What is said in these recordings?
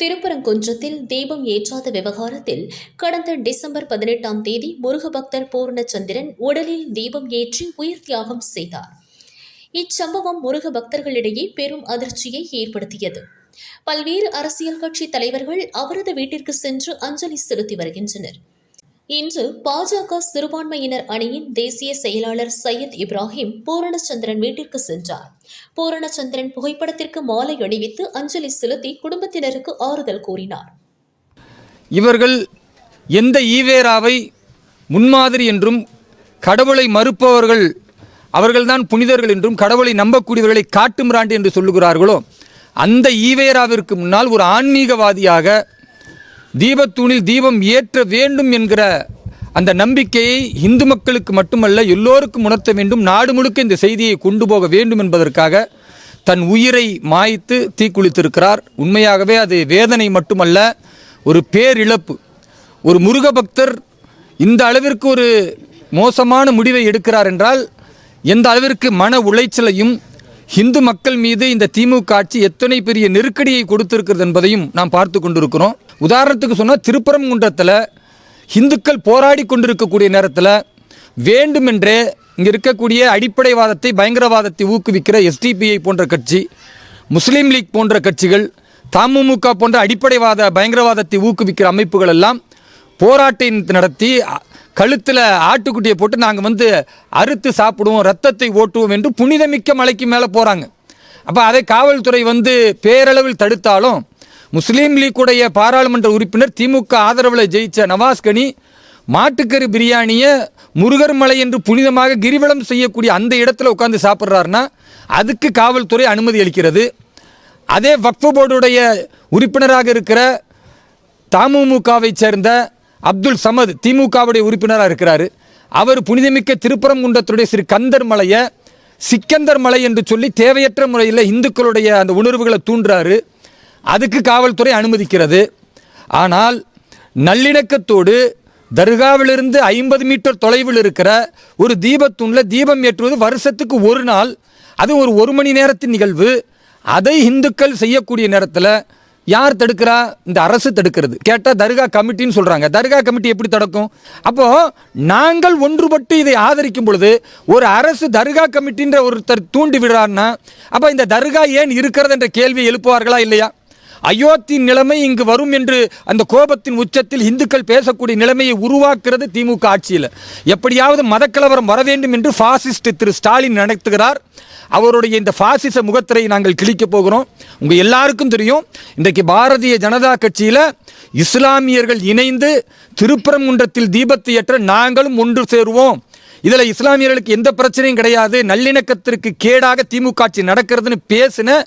திருப்பரங்குன்றத்தில் தீபம் ஏற்றாத விவகாரத்தில் கடந்த டிசம்பர் பதினெட்டாம் தேதி முருக பக்தர் பூர்ணச்சந்திரன் உடலில் தீபம் ஏற்றி உயிர் தியாகம் செய்தார். இச்சம்பவம் முருக பக்தர்களிடையே பெரும் அதிர்ச்சியை ஏற்படுத்தியது. பல்வேறு அரசியல் கட்சி தலைவர்கள் அவரது வீட்டிற்கு சென்று அஞ்சலி செலுத்தி வருகின்றனர். இன்று பாஜக சிறுபான்மையினர் அணியின் தேசிய செயலாளர் சையத் இப்ராஹிம் பூரணச்சந்திரன் வீட்டிற்கு சென்றார். பூரணச்சந்திரன் புகைப்படத்திற்கு மாலை அணிவித்து அஞ்சலி செலுத்தி குடும்பத்தினருக்கு ஆறுதல் கூறினார். இவர்கள் எந்த ஈவேராவை முன்மாதிரி என்றும் கடவுளை மறுப்பவர்கள் அவர்கள்தான் புனிதர்கள் என்றும் கடவுளை நம்பக்கூடியவர்களை காட்டுமிராண்டு என்று சொல்லுகிறார்களோ அந்த ஈவேராவிற்கு முன்னால் ஒரு ஆன்மீகவாதியாக தீபத்தூணில் தீபம் ஏற்ற வேண்டும் என்கிற அந்த நம்பிக்கையை இந்து மக்களுக்கு மட்டுமல்ல எல்லோருக்கும் உணர்த்த வேண்டும். நாடு முழுக்க இந்த செய்தியை கொண்டு போக வேண்டும் என்பதற்காக தன் உயிரை மாய்த்து தீக்குளித்திருக்கிறார். உண்மையாகவே அது வேதனை மட்டுமல்ல ஒரு பேரிழப்பு. ஒரு முருக பக்தர் இந்த அளவிற்கு ஒரு மோசமான முடிவை எடுக்கிறார் என்றால் எந்த அளவிற்கு மன உளைச்சலையும் இந்து மக்கள் மீது இந்த திமுக ஆட்சி எத்தனை பெரிய நெருக்கடியை கொடுத்திருக்கிறது என்பதையும் நாம் பார்த்து கொண்டிருக்கிறோம். உதாரணத்துக்கு சொன்னால் திருப்பரங்குன்றத்தில் இந்துக்கள் போராடி கொண்டிருக்கக்கூடிய நேரத்தில் வேண்டுமென்றே இங்கே இருக்கக்கூடிய அடிப்படைவாதத்தை பயங்கரவாதத்தை ஊக்குவிக்கிற எஸ்டிபிஐ போன்ற கட்சி முஸ்லீம் லீக் போன்ற கட்சிகள் தமுமுக போன்ற அடிப்படைவாத பயங்கரவாதத்தை ஊக்குவிக்கிற அமைப்புகள் எல்லாம் போராட்டம் நடத்தி கழுத்தில் ஆட்டுக்குட்டியை போட்டு நாங்கள் வந்து அறுத்து சாப்பிடுவோம் ரத்தத்தை ஓட்டுவோம் என்று புனிதமிக்க மலைக்கு மேலே போகிறாங்க அப்போ அதை காவல்துறை வந்து பேரளவில் தடுத்தாலும் முஸ்லீம் லீக்குடைய பாராளுமன்ற உறுப்பினர் திமுக ஆதரவில் ஜெயித்த நவாஸ் கனி மாட்டுக்கறி பிரியாணியை முருகர் மலை என்று புனிதமாக கிரிவலம் செய்யக்கூடிய அந்த இடத்துல உட்காந்து சாப்பிட்றாருன்னா அதுக்கு காவல்துறை அனுமதி அளிக்கிறது. அதே வக்ஃபு போர்டுடைய உறுப்பினராக இருக்கிற தமுமுகவை சேர்ந்த அப்துல் சமத் திமுகவுடைய உறுப்பினராக இருக்கிறார். அவர் புனிதமிக்க திருப்பரங்குன்றத்துடைய ஸ்ரீ கந்தர் மலையை சிக்கந்தர் மலை என்று சொல்லி தேவையற்ற முறையில் இந்துக்களுடைய அந்த உணர்வுகளை தூண்டுறாரு. அதுக்கு காவல்துறை அனுமதிக்கிறது. ஆனால் நல்லிணக்கத்தோடு தர்காவிலிருந்து ஐம்பது மீட்டர் தொலைவில் இருக்கிற ஒரு தீபத்தூணில் தீபம் ஏற்றுவது வருஷத்துக்கு ஒரு நாள். அது ஒரு ஒரு மணி நேரத்தின் நிகழ்வு. அதை இந்துக்கள் செய்யக்கூடிய நேரத்தில் யார் தடுக்கிறா? இந்த அரசு தடுக்கிறது. கேட்டால் தர்கா கமிட்டின்னு சொல்கிறாங்க தர்கா கமிட்டி எப்படி தடுக்கும்? அப்போது நாங்கள் ஒன்றுபட்டு இதை ஆதரிக்கும் பொழுது ஒரு அரசு தர்கா கமிட்டின்ற ஒருத்தர் தூண்டி விடுறாருன்னா அப்போ இந்த தர்கா ஏன் இருக்கிறது என்ற கேள்வியை எழுப்புவார்களா இல்லையா? அயோத்தியின் நிலைமை இங்கு வரும் என்று அந்த கோபத்தின் உச்சத்தில் இந்துக்கள் பேசக்கூடிய நிலைமையை உருவாக்குறது திமுக ஆட்சியில். எப்படியாவது மதக்கலவரம் வர வேண்டும் என்று பாசிஸ்ட் திரு ஸ்டாலின் நடத்துகிறார் அவருடைய இந்த பாசிச முகத்திரை நாங்கள் கிழிக்கப் போகிறோம். உங்கள் எல்லாருக்கும் தெரியும் இன்றைக்கு பாரதிய ஜனதா கட்சியில் இஸ்லாமியர்கள் இணைந்து திருப்பரங்குன்றத்தில் தீபத்தை ஏற்ற நாங்களும் ஒன்று சேருவோம். இதில் இஸ்லாமியர்களுக்கு எந்த பிரச்சனையும் கிடையாது. நல்லிணக்கத்திற்கு கேடாக திமுக ஆட்சி நடக்கிறதுன்னு பேசின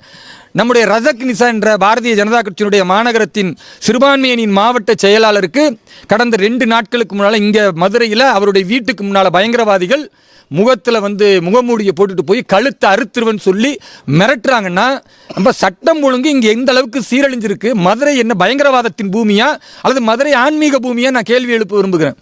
நம்முடைய ரசக் நிசா என்ற பாரதிய ஜனதா கட்சியினுடைய மாநகரத்தின் சிறுபான்மையனின் மாவட்ட செயலாளருக்கு கடந்த ரெண்டு நாட்களுக்கு முன்னால் இங்கே மதுரையில் அவருடைய வீட்டுக்கு முன்னால் பயங்கரவாதிகள் முகத்தில் வந்து முகமூடியை போட்டுட்டு போய் கழுத்தை அறுத்துருவன்னு சொல்லி மிரட்டுறாங்கன்னா நம்ம சட்டம் ஒழுங்கு இங்கே எந்த அளவுக்கு சீரழிஞ்சிருக்கு? மதுரை என்ன பயங்கரவாதத்தின் பூமியா? அல்லது மதுரை ஆன்மீக பூமியா? நான் கேள்வி எழுப்ப விரும்புகிறேன்.